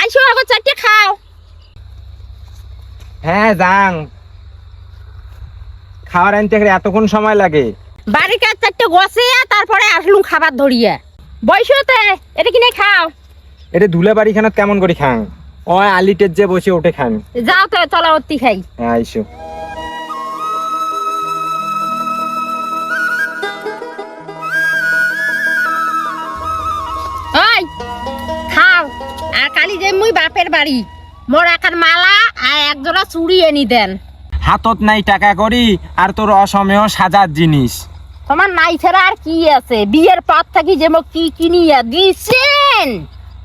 আইসো আগো চারটে খাও। হ্যাঁ যাং। খাবার আনতে গেলে এতক্ষণ সময় লাগে। বাড়ির কাজ চারটে গছিয়ে তারপরে আসলুম খাবার ধরিয়ে। বয়সতে এটা কিনে খাও। এটা ধুলে বাড়িখানা কেমন করে খাং ও আলিটের যে বসে ওঠে খান। যাও তো চলো অতি খাই। হ্যাঁ আইসো। ওই যে মুই বাপের বাড়ি। মোর একার মালা আর একজোড়া চুড়ি এনি দেন। হাতত নাই টাকা করি আর তোর অসময়েও সাজার জিনিস। তোমার নাই ছাড়া আর কি আছে? বিয়ের পর থাকি যে মোক কি কিনিয়া দিছেন?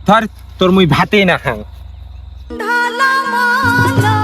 ধর তোর মুই ভাতে না খাং সেই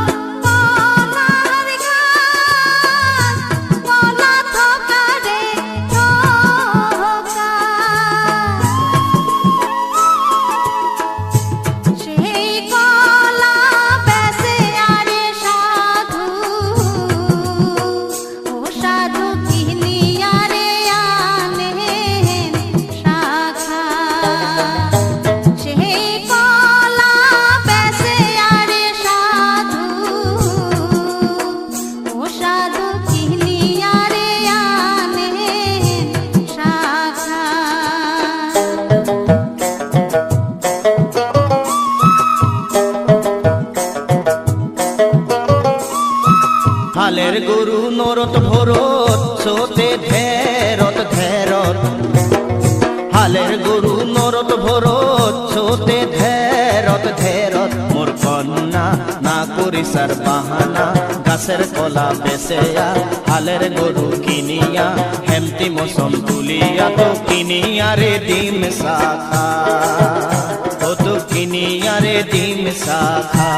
হালের গরু নরত ভরত সোতে ধেরত ধেরত হালের গরু নরত ভরত সোতে ধেরত ধেরত মোর কন্যা না করি সার বাহানা, গাছের কলা বেসেয়া হালের গরু কিনিয়া, হেমতি মৌসম তুলিয়া তো কিনিয়া রে ডিম শাখা। ও তো কিনিয়া রে ডিম শাখা।